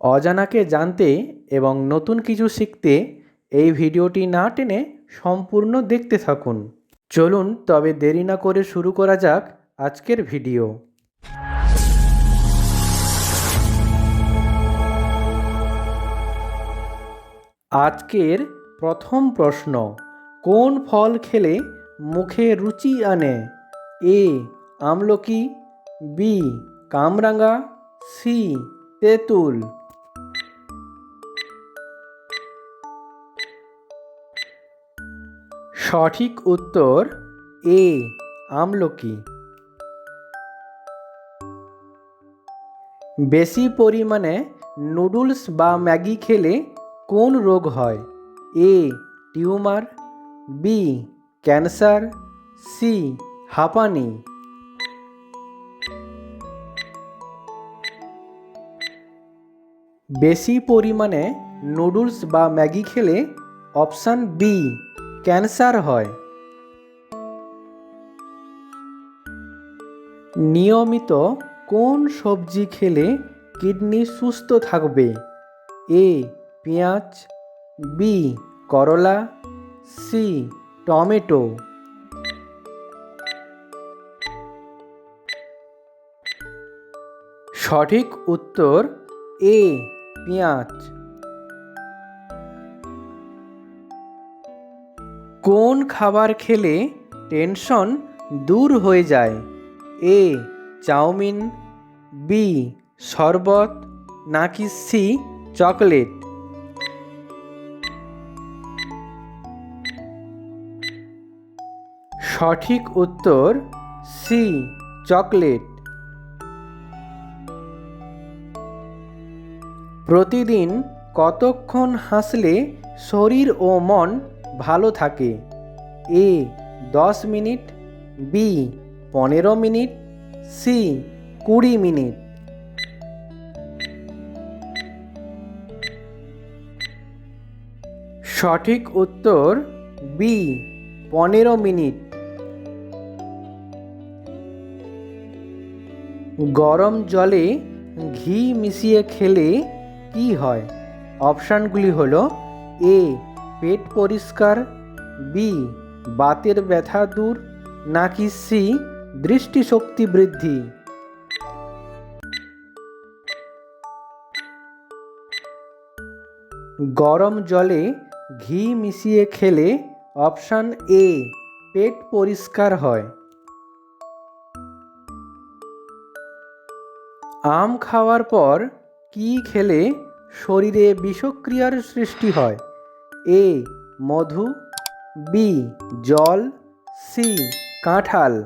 অজানাকে জানতে এবং নতুন কিছু শিখতে এই ভিডিওটি না টেনে সম্পূর্ণ দেখতে থাকুন। চলুন তবে দেরি না করে শুরু করা যাক আজকের ভিডিও। আজকের প্রথম প্রশ্ন, কোন ফল খেলে মুখে রুচি আনে? এ, আমলকি, বি কামরাঙা সি, তেঁতুল। সঠিক উত্তর এ, আমলকি। বেশি পরিমাণে নুডলস বা ম্যাগি খেলে কোন রোগ হয়? A, tumour, B, cancer, C, হাঁপানি। বেশি পরিমাণে নুডলস বা ম্যাগি খেলে অপশান বি ক্যান্সার হয়। নিয়মিত কোন সবজি খেলে কিডনি সুস্থ থাকবে? এ, পেঁয়াজ, বি, করলা, সি, টমেটো। সঠিক উত্তর, এ, পেঁয়াজ। কোন খাবার খেলে টেনশন দূর হয়ে যায়? এ, চাউমিন, বি, শরবত, নাকি সি, চকলেট? সঠিক উত্তর, সি, চকলেট। প্রতিদিন কতক্ষণ হাসলে শরীর ও মন ভালো থাকে। এ, দশ মিনিট, বি, পনেরো মিনিট, সি, কুড়ি মিনিট। সঠিক উত্তর, বি, পনেরো মিনিট। গরম জলে ঘি মিশিয়ে খেলে কি হয়? অপশানগুলি হলো, এ পেট পরিষ্কার, বি, বাতের ব্যথা দূর, নাকি সি, দৃষ্টিশক্তি বৃদ্ধি? গরম জলে ঘি মিশিয়ে খেলে অপশান এ, পেট পরিষ্কার হয়। আম খাওয়ার পর কি খেলে শরীরে বিষক্রিয়ার সৃষ্টি হয়? এ, মধু, বি, জল, সি, কাঁঠাল।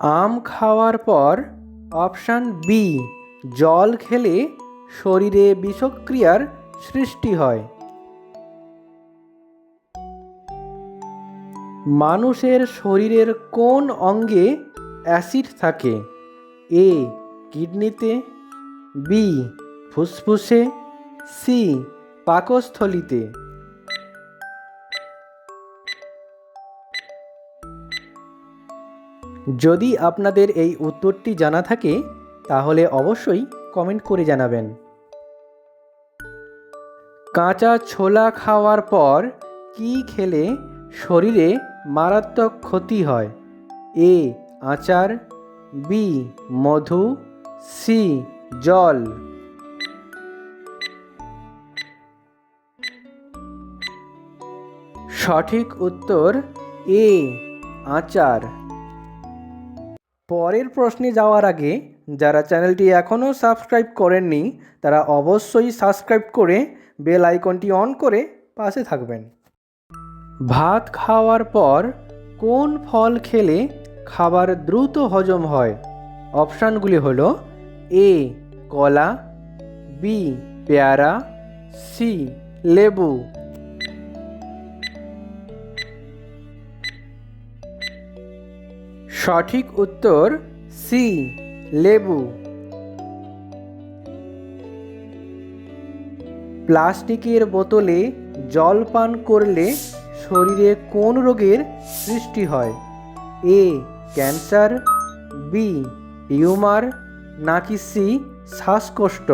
আম খাওয়ার পর অপশান বি, জল খেলে শরীরে বিষক্রিয়ার সৃষ্টি হয়। মানুষের শরীরের কোন অঙ্গে অ্যাসিড থাকে? এ, কিডনিতে বি, ফুসফুসে, সি, পাকস্থলিতে। যদি আপনাদের এই উত্তরটি জানা থাকে, তাহলে অবশ্যই কমেন্ট করে জানাবেন। কাঁচা ছোলা খাওয়ার পর কি খেলে শরীরে মারাত্মক ক্ষতি হয়? এ, আচার, বি, মধু, সি জল। সঠিক উত্তর, এ, আচার। পরের প্রশ্নে যাওয়ার আগে, যারা চ্যানেলটি এখনও সাবস্ক্রাইব করেননি, তারা অবশ্যই সাবস্ক্রাইব করে বেল আইকনটি অন করে পাশে থাকবেন। ভাত খাওয়ার পর কোন ফল খেলে খাবার দ্রুত হজম হয়? অপশানগুলি হলো, এ কলা বি পেয়ারা সি লেবু। সঠিক উত্তর সি লেবু। প্লাস্টিকের বোতলে জল পান করলে শরীরে কোন রোগের সৃষ্টি হয়? এ ক্যান্সার বি টিউমার, নাকি সি শ্বাসকষ্ট।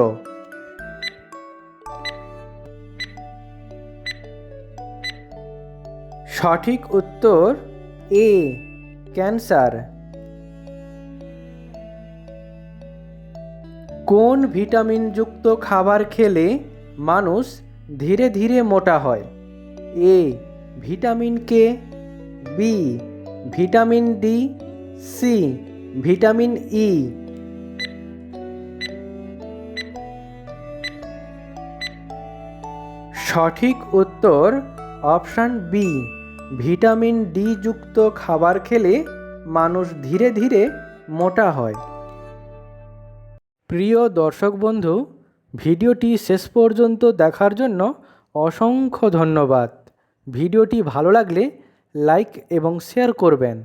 সঠিক উত্তর, এ, ক্যান্সার। কোন ভিটামিনযুক্ত খাবার খেলে মানুষ ধীরে ধীরে মোটা হয়? A, vitamin K, B, vitamin D, C, vitamin E. সঠিক উত্তর অপশান বি ভিটামিন ডি যুক্ত খাবার খেলে মানুষ ধীরে ধীরে মোটা হয়। প্রিয় দর্শক বন্ধু, ভিডিওটি শেষ পর্যন্ত দেখার জন্য অসংখ্য ধন্যবাদ। ভিডিওটি ভালো লাগলে লাইক এবং শেয়ার করবেন।